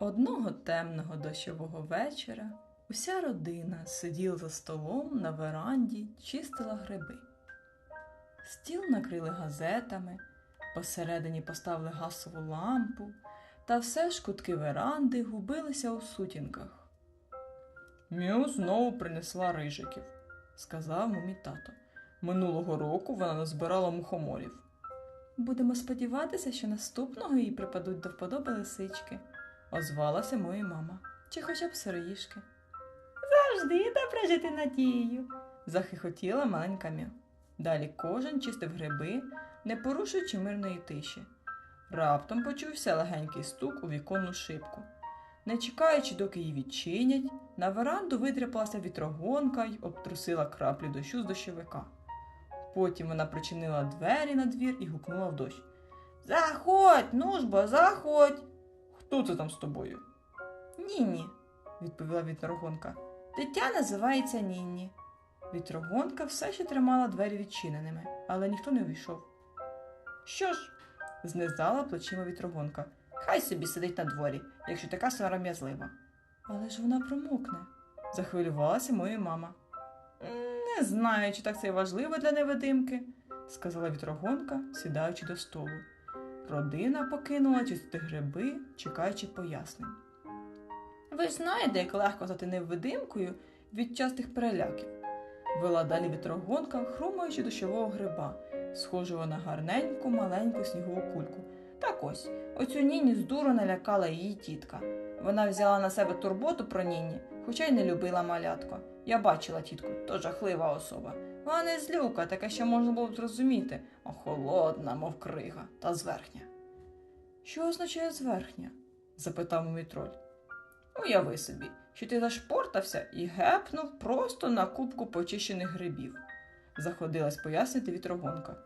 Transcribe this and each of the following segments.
Одного темного дощового вечора уся родина сиділа за столом на веранді, чистила гриби. Стіл накрили газетами, посередині поставили газову лампу, та все ж кутки веранди губилися у сутінках. Мю знову принесла рижиків, сказав мумі тато. Минулого року вона назбирала мухоморів. Будемо сподіватися, що наступного їй припадуть до вподоби лисички, озвалася моя мама, чи хоча б сироїшки. Завжди добре жити надією, захихотіла маленька Мю. Далі кожен чистив гриби, не порушуючи мирної тиші. Раптом почувся легенький стук у віконну шибку. Не чекаючи, доки її відчинять, на веранду витряпалася вітрогонка й обтрусила краплі дощу з дощовика. Потім вона причинила двері на двір і гукнула в дощ. Заходь, ну ж бо, заходь. Хто це там з тобою? Ніні, відповіла вітрогонка. Дитя називається Нінні. Вітрогонка все ще тримала двері відчиненими, але ніхто не увійшов. Що ж? знизала плечима вітрогонка. Хай собі сидить на дворі, якщо така сором'язлива. Але ж вона промокне, захвилювалася моя мама. Не знаю, чи так це важливо для невидимки, сказала вітрогонка, сідаючи до столу. Родина покинула чистити гриби, чекаючи пояснень. Ви ж знаєте, як легко стати невидимкою від частих переляків. Вела далі вітрогонка, хрумаючи дощового гриба, схожого на гарненьку маленьку снігову кульку. Так ось, оцю Ніні з дуру налякала її тітка. Вона взяла на себе турботу про Ніні, хоча й не любила малятко. Я бачила тітку, то жахлива особа. Вона не злюка, така, що можна було б зрозуміти, а холодна, мов крига, та зверхня. Що означає зверхня? запитав мій. Уяви собі, що ти зашпортався і гепнув просто на кубку почищених грибів, заходилась пояснити вітрогонка.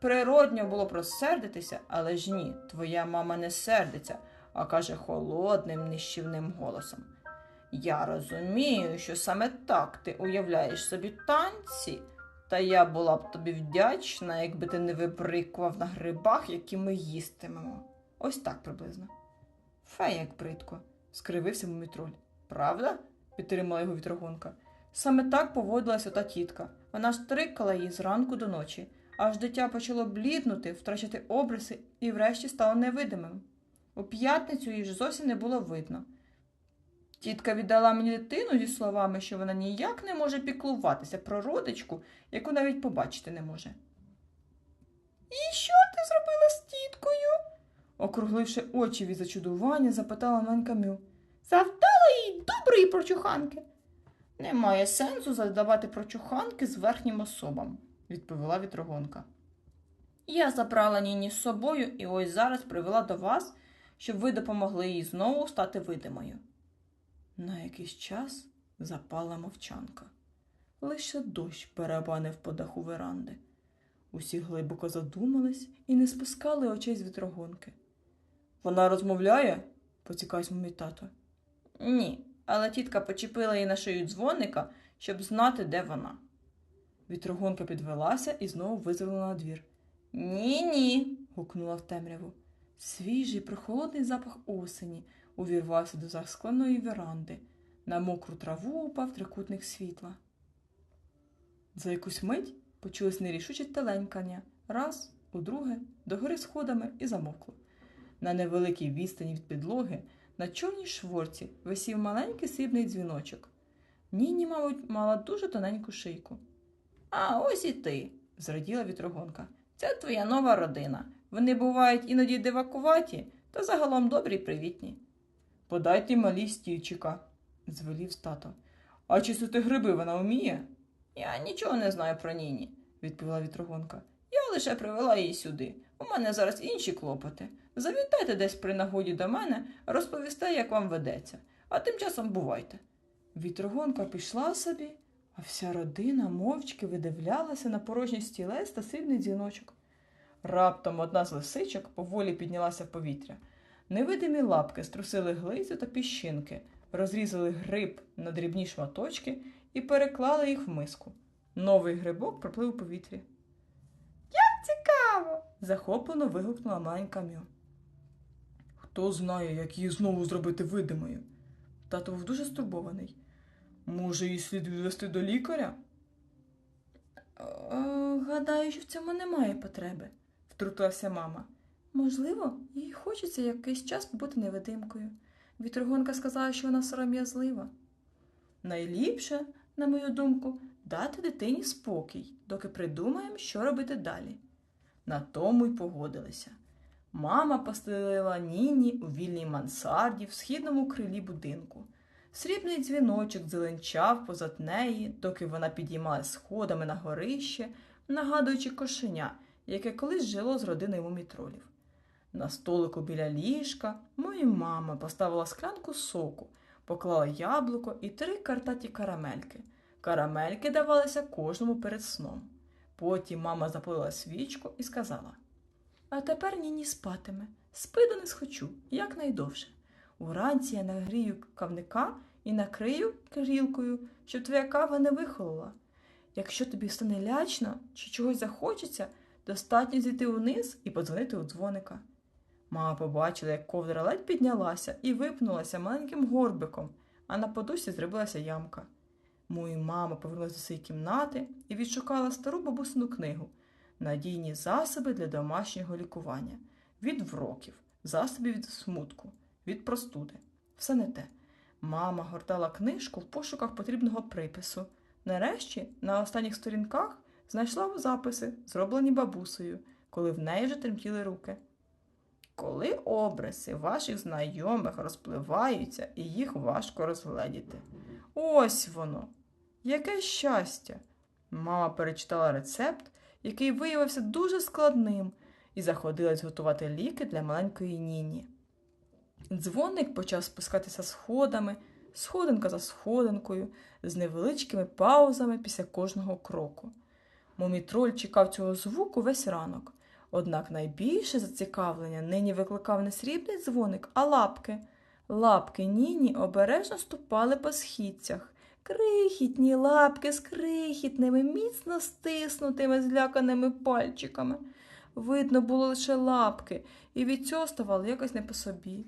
Природньо було б розсердитися, але ж ні, твоя мама не сердиться, а каже холодним, нищівним голосом. Я розумію, що саме так ти уявляєш собі танці, та я була б тобі вдячна, якби ти не вибрикував на грибах, які ми їстимемо. Ось так приблизно. Фе, як бридко, скривився мумітроль. Правда? підтримала його вітрогонка. Саме так поводилася та тітка. Вона штрикала її зранку до ночі, аж дитя почало бліднути, втрачати обриси і врешті стало невидимим. У п'ятницю її ж зовсім не було видно. Тітка віддала мені дитину зі словами, що вона ніяк не може піклуватися про родичку, яку навіть побачити не може. І що ти зробила з тіткою? округливши очі від зачудування, запитала маленька Мю. Завдала їй доброї прочуханки. Немає сенсу задавати прочуханки з верхнім особам, відповіла вітрогонка. Я забрала Ніні з собою і ось зараз привела до вас, щоб ви допомогли їй знову стати видимою. На якийсь час запала мовчанка. Лише дощ барабанив по даху веранди. Усі глибоко задумались і не спускали очей з вітрогонки. Вона розмовляє? поцікався мій тато. Ні, але тітка почепила їй на шию дзвоника, щоб знати, де вона. Вітрогонка підвелася і знову визирнула на двір. Ні, ні. гукнула в темряву. Свіжий, прохолодний запах осені увірвався до заскленої веранди. На мокру траву упав трикутник світла. За якусь мить почулось нерішуче теленькання, раз, удруге, догори сходами і замовкло. На невеликій відстані від підлоги на чорній шворці висів маленький срібний дзвіночок. Ніні, мабуть, мала дуже тоненьку шийку. А ось і ти, зраділа вітрогонка. Це твоя нова родина. Вони бувають іноді дивакуваті, та загалом добрі й привітні. Подайте малій стільчика, звелів тато. А чистити гриби вона вміє? Я нічого не знаю про Ніні, відповіла вітрогонка. Я лише привела її сюди. У мене зараз інші клопоти. Завітайте десь при нагоді до мене, розповісте, як вам ведеться, а тим часом бувайте. Вітрогонка пішла собі, а вся родина мовчки видивлялася на порожній стілець та сильний дзвіночок. Раптом одна з лисичок поволі піднялася в повітря. Невидимі лапки струсили глизю та піщинки, розрізали гриб на дрібні шматочки і переклали їх в миску. Новий грибок проплив у повітрі. Як цікаво! захоплено вигукнула маленька Мю. Хто знає, як її знову зробити видимою. Тато був дуже стурбований. Може, її слід відвести до лікаря? «Е, Гадаю, що в цьому немає потреби, втрутилася мама. Можливо, їй хочеться якийсь час побути невидимкою. Вітрогонка сказала, що вона сором'язлива. Найліпше, на мою думку, дати дитині спокій, доки придумаємо, що робити далі. На тому й погодилися. Мама постелила Ніні у вільній мансарді в східному крилі будинку. Срібний дзвіночок зеленчав позад неї, доки вона підіймалась сходами на горище, нагадуючи кошеня, яке колись жило з родиною мумітролів. На столику біля ліжка моя мама поставила склянку соку, поклала яблуко і три картаті карамельки. Карамельки давалися кожному перед сном. Потім мама запалила свічку і сказала: А тепер ніні спатиме. Спи до не схочу, якнайдовше. Уранці я нагрію кавника і накрию крілкою, щоб твоя кава не вихолола. Якщо тобі стане лячно чи чогось захочеться, достатньо зійти вниз і подзвонити у дзвоника. Мама побачила, як ковдра ледь піднялася і випнулася маленьким горбиком, а на подушці зробилася ямка. Моя мама повернулася до своєї кімнати і відшукала стару бабусину книгу Надійні засоби для домашнього лікування від вроків, засобів від смутку, від простуди. Все не те. Мама гортала книжку в пошуках потрібного припису. Нарешті, на останніх сторінках, знайшла записи, зроблені бабусею, коли в неї вже тремтіли руки. Коли обриси ваших знайомих розпливаються і їх важко розгледіти. Ось воно. Яке щастя! Мама перечитала рецепт, який виявився дуже складним, і заходилась готувати ліки для маленької Ніні. Дзвоник почав спускатися сходами, сходинка за сходинкою, з невеличкими паузами після кожного кроку. Мумітроль чекав цього звуку весь ранок. Однак найбільше зацікавлення нині викликав не срібний дзвоник, а лапки. Лапки Ніні обережно ступали по східцях. Крихітні лапки з крихітними, міцно стиснутими зляканими пальчиками. Видно було лише лапки, і від цього ставало якось не по собі.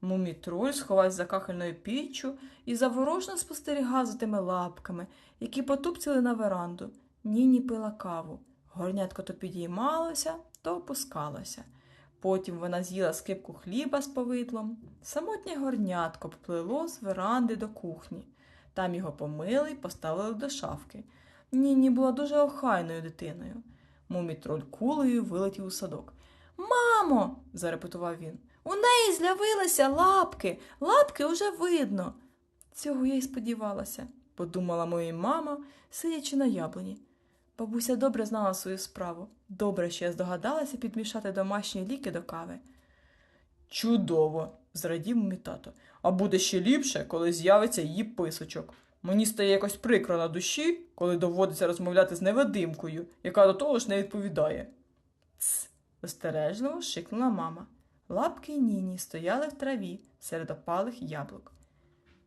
Мумітроль сховався за кахельною піччю і заворожно спостерігав за тими лапками, які потупцяли на веранду. Ніні пила каву. Горнятко то підіймалося, то опускалося. Потім вона з'їла скипку хліба з повидлом. Самотнє горнятко поплило з веранди до кухні. Там його помили й поставили до шафки. Ніні була дуже охайною дитиною. Мумітроль кулею вилетів у садок. Мамо, зарепетував він, у неї з'явилися лапки, лапки уже видно. Цього я й сподівалася, подумала моя мама, сидячи на яблуні. Бабуся добре знала свою справу. Добре, що я здогадалася підмішати домашні ліки до кави. Чудово, зрадів мій тато. А буде ще ліпше, коли з'явиться її писочок. Мені стає якось прикро на душі, коли доводиться розмовляти з невидимкою, яка до того ж не відповідає. Ц. остережливо шикнула мама. Лапки Ніні стояли в траві серед опалих яблук.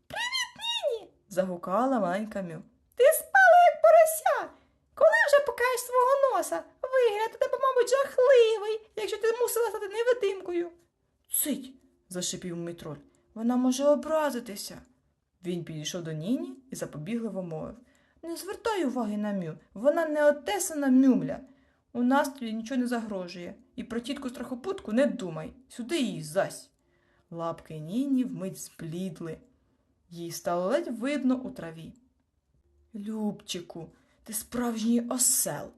Привіт, Ніні. загукала маленька Мю. Ти спала, як порося. Покажеш свого носа? Вигляд у тебе, мабуть, жахливий, якщо ти мусила стати невидимкою. Цить, зашипів Митроль. Вона може образитися. Він підійшов до Ніні і запобігливо мовив. Не звертай уваги на Мю, вона не отесана мюмля. У нас тобі нічого не загрожує, і про тітку страхопутку не думай, сюди її зась. Лапки Ніні вмить зблідли. Їй стало ледь видно у траві. Любчику, ти справжній осел,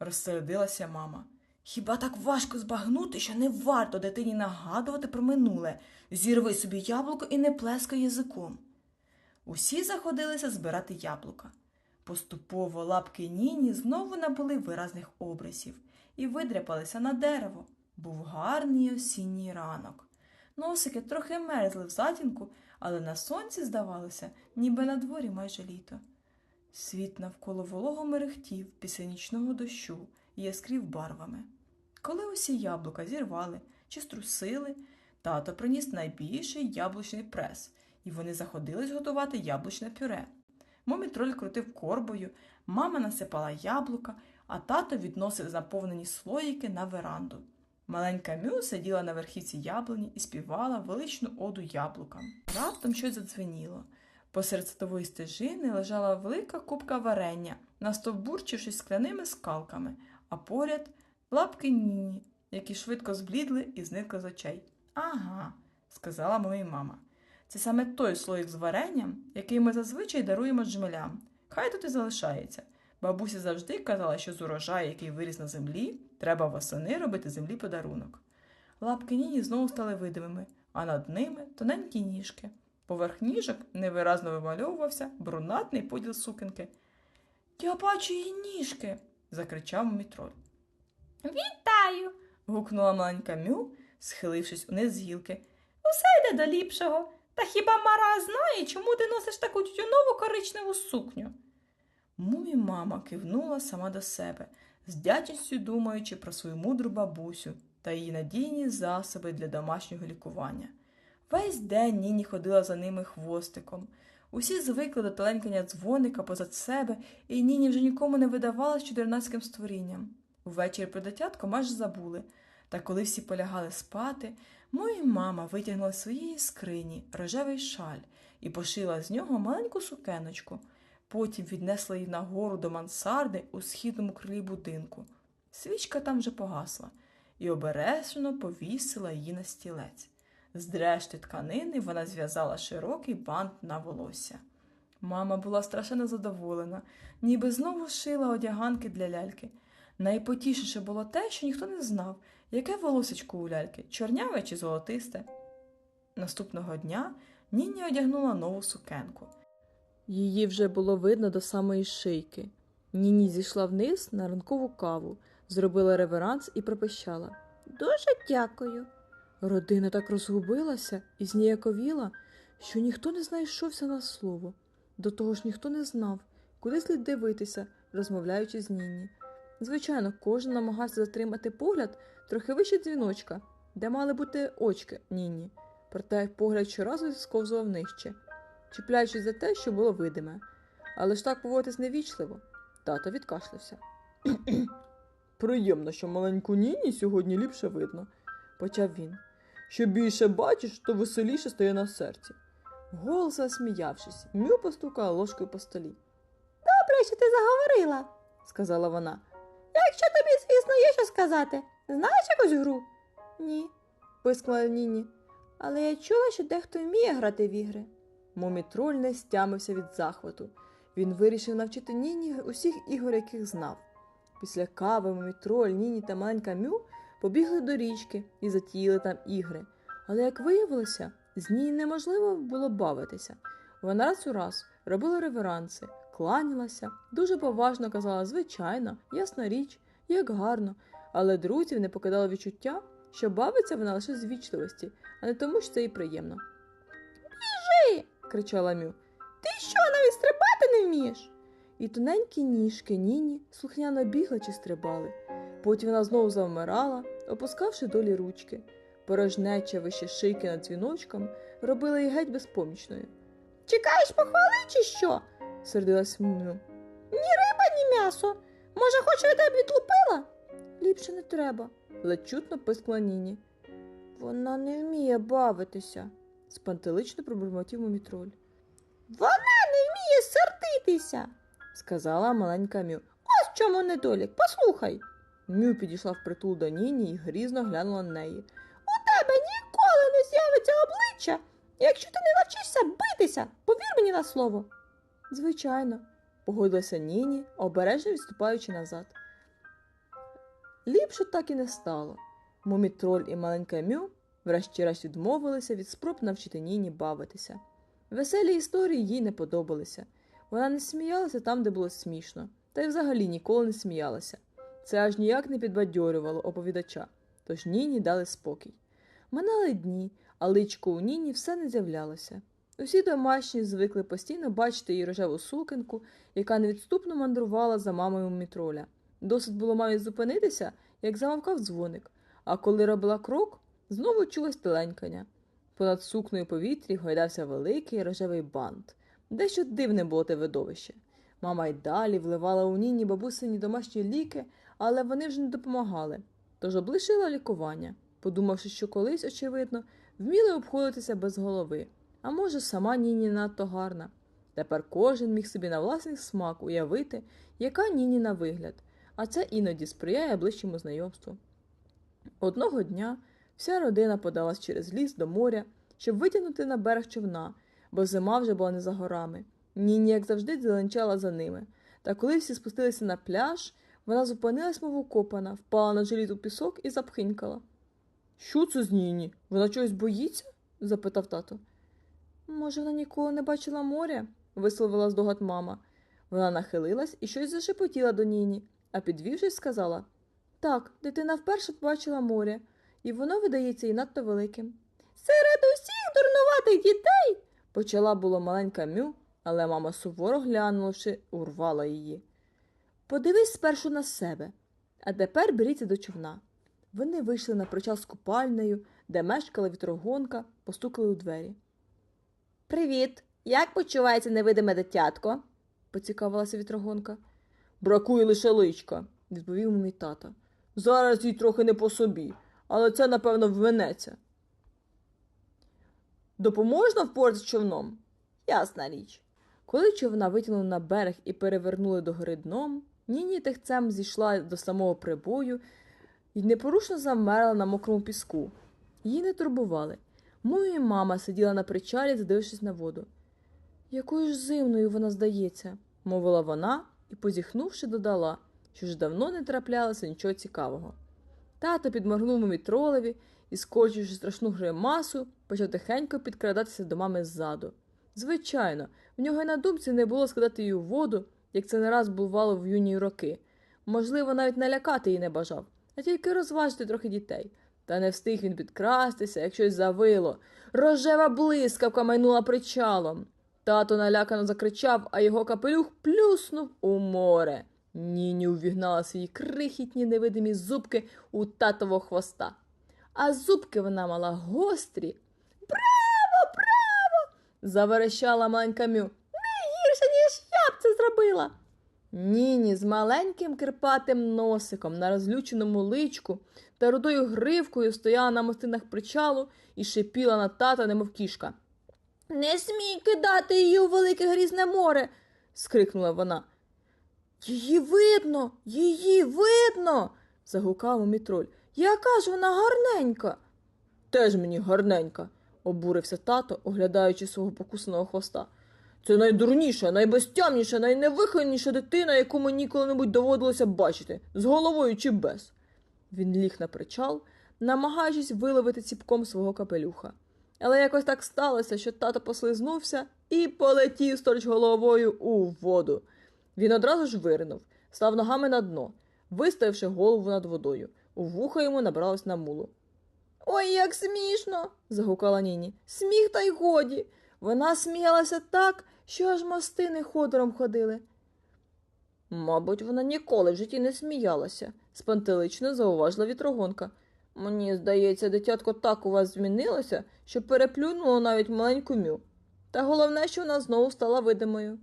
розсердилася мама. Хіба так важко збагнути, що не варто дитині нагадувати про минуле, зірви собі яблуко і не плескай язиком. Усі заходилися збирати яблука. Поступово лапки Ніні знову набули виразних обрисів і видряпалися на дерево. Був гарний осінній ранок. Носики трохи мерзли в затінку, але на сонці здавалося, ніби на дворі майже літо. Світ навколо волого мерехтів після нічного дощу і яскрів барвами. Коли усі яблука зірвали чи струсили, тато приніс найбільший яблучний прес, і вони заходились готувати яблучне пюре. Момітроль крутив корбою, мама насипала яблука, а тато відносив заповнені слоїки на веранду. Маленька Мю сиділа на верхівці яблуні і співала величну оду яблукам. Раптом щось задзвеніло. Посеред садової стежини лежала велика купка варення, настовбурчившись скляними скалками, а поряд лапки Ніні, які швидко зблідли і зникли з очей. Ага, сказала моя мама. Це саме той слоїк з варенням, який ми зазвичай даруємо джмелям. Хай тут і залишається. Бабуся завжди казала, що з урожаю, який виріс на землі, треба восени робити землі подарунок. Лапки Ніні знову стали видимими, а над ними тоненькі ніжки. Поверх ніжок невиразно вимальовувався брунатний поділ сукенки. Я бачу її ніжки. закричав мітроль. Вітаю! гукнула маленька Мю, схилившись униз з гілки. Усе йде до ліпшого. Та хіба Мара знає, чому ти носиш таку тютюнову коричневу сукню? Мумі мама кивнула сама до себе, з дячністю думаючи про свою мудру бабусю та її надійні засоби для домашнього лікування. Весь день Ніні ходила за ними хвостиком. Усі звикли до таленькання дзвоника позад себе, і Ніні вже нікому не видавалась чудернацьким створінням. Увечері про дитятко майже забули. Та коли всі полягали спати, моя мама витягнула з своєї скрині рожевий шаль і пошила з нього маленьку сукеночку. Потім віднесла її нагору до мансарди у східному крилі будинку. Свічка там вже погасла, і обережно повісила її на стілець. З дрешти тканини вона зв'язала широкий бант на волосся. Мама була страшенно задоволена, ніби знову шила одяганки для ляльки. Найпотішіше було те, що ніхто не знав, яке волосечко у ляльки, чорняве чи золотисте. Наступного дня Ніні одягнула нову сукенку. Її вже було видно до самої шийки. Ніні зійшла вниз на ранкову каву, зробила реверанс і пропищала. Дуже дякую. Родина так розгубилася і зніяковіла, що ніхто не знайшовся на слово. До того ж ніхто не знав, куди слід дивитися, розмовляючи з Ніні. Звичайно, кожен намагався затримати погляд трохи вище дзвіночка, де мали бути очки Ніні, проте погляд щоразу сковзував нижче, чіпляючись за те, що було видиме. Але ж так поводитись невічливо. Тато відкашлявся. Приємно, що маленьку Ніні сьогодні ліпше видно, почав він. Що більше бачиш, то веселіше стає на серці. Голос засміявшись, Мю постукала ложкою по столі. Добре, що ти заговорила, сказала вона. Якщо тобі, звісно, є що сказати, знаєш якусь гру? Ні, пискнула Ніні. Але я чула, що дехто вміє грати в ігри. Мумітроль не стямився від захвату. Він вирішив навчити Ніні усіх ігор, яких знав. Після кави Мумітроль, Ніні та маленька Мю побігли до річки і затіяли там ігри. Але, як виявилося, з ній неможливо було бавитися. Вона раз у раз робила реверанси, кланялася, дуже поважно казала звичайно, ясна річ, як гарно, але друзів не покидало відчуття, що бавиться вона лише з вічливості, а не тому, що це їй приємно. Біжи! кричала Мю. Ти що, навіть стрибати не вмієш? І тоненькі ніжки Ніні слухняно бігли чи стрибали. Потім вона знову завмирала, опускавши долі ручки. Порожнеча вище шийки над дзвіночком робила її геть безпомічною. Чекаєш похвали, чи що? сердилась Мю. Ні риба, ні м'ясо. Може, хоч я тебе відлупила? Ліпше не треба, ледь чутно пискнула Ніні. Вона не вміє бавитися, спантелично пробурмотів мумітроль. Вона не вміє сердитися, сказала маленька Мю. Ось чому недолік, послухай. Мю підійшла впритул до Ніні і грізно глянула на неї. У тебе ніколи не з'явиться обличчя, якщо ти не навчишся битися, повір мені на слово. Звичайно, погодилася Ніні, обережно відступаючи назад. Ліпше так і не стало. Мумітроль і маленька Мю врешті-решт відмовилися від спроб навчити Ніні бавитися. Веселі історії їй не подобалися. Вона не сміялася там, де було смішно, та й взагалі ніколи не сміялася. Це аж ніяк не підбадьорювало оповідача, тож Ніні дали спокій. Минали дні, а личко у Ніні все не з'являлося. Усі домашні звикли постійно бачити її рожеву сукенку, яка невідступно мандрувала за мамою мітроля. Досить було мамі зупинитися, як замовкав дзвоник, а коли робила крок, знову чулось теленькання. Понад сукною повітрі гойдався великий рожевий бант. Дещо дивне було те видовище. Мама й далі вливала у Ніні бабусині домашні ліки, але вони вже не допомагали. тож облишила лікування, подумавши, що колись, очевидно, вміли обходитися без голови. А може, сама Ніні надто гарна. Тепер кожен міг собі на власний смак уявити, яка Ніні на вигляд, а це іноді сприяє ближчому знайомству. Одного дня вся родина подалась через ліс до моря, щоб витягнути на берег човна, бо зима вже була не за горами. Ніні, як завжди, зеленчала за ними. Та коли всі спустилися на пляж, вона зупинилась, мов укопана, впала на жиліт у пісок і запхинькала. Що це з Ніні? Вона чогось боїться? запитав тато. Може, вона ніколи не бачила моря? висловила здогад мама. Вона нахилилась і щось зашепотіла до Ніні, а підвівшись, сказала Так, дитина вперше побачила море, і воно видається їй надто великим. Серед усіх дурнуватих дітей. почала було маленька Мю, але мама суворо глянувши, урвала її. Подивись спершу на себе, а тепер беріться до човна. Вони вийшли на причал з купальнею, де мешкала вітрогонка, постукали у двері. Привіт! Як почувається невидиме дитятко? поцікавилася вітрогонка. Бракує лише личка, відповів мій тато. Зараз їй трохи не по собі, але це, напевно, вминеться. Допоможна впоратися з човном? Ясна річ. Коли човна витягнули на берег і перевернули до гори дном, Ніні тихцем зійшла до самого прибою і непорушно замерла на мокрому піску. Її не турбували. Моя мама сиділа на причалі, задивившись на воду. Якою ж зимною вона здається, мовила вона і, позіхнувши, додала, що ж давно не траплялося нічого цікавого. Тато підморгнув мамі тролеві і, скорчивши страшну гримасу, почав тихенько підкрадатися до мами ззаду. Звичайно, в нього й на думці не було скидати її у воду, як це не раз бувало в юні роки. Можливо, навіть налякати її не бажав, а тільки розважити трохи дітей. Та не встиг він підкрастися, як щось завило. Рожева блискавка майнула причалом. Тато налякано закричав, а його капелюх плюснув у море. Ніні увігнала свої крихітні невидимі зубки у татового хвоста. А зубки вона мала гострі. Браво, браво! заверещала маленька Мю. Не гірше, ніж я б це зробила. Ніні з маленьким кирпатим носиком на розлюченому личку та рудою гривкою стояла на мостинах причалу і шипіла на тата, немов кішка. Не смій кидати її у велике грізне море. скрикнула вона. Її видно, її видно. загукав мітроль. Яка ж вона гарненька. Теж мені гарненька, обурився тато, оглядаючи свого покусаного хвоста. Це найдурніша, найбезтямніша, найневихованіша дитина, яку мені коли-небудь доводилося бачити, з головою чи без. Він ліг на причал, намагаючись виловити ціпком свого капелюха. Але якось так сталося, що тато послизнувся і полетів сторч головою у воду. Він одразу ж виринув, став ногами на дно, виставивши голову над водою. У вуха йому набралось на мулу. Ой, як смішно. загукала Ніні. Сміх та й годі. Вона сміялася так, що аж мостини ходором ходили. Мабуть, вона ніколи в житті не сміялася, спантелично зауважила вітрогонка. Мені здається, дитятко так у вас змінилося, що переплюнуло навіть маленьку мю. Та головне, що вона знову стала видимою.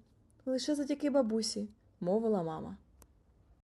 Лише завдяки бабусі, мовила мама.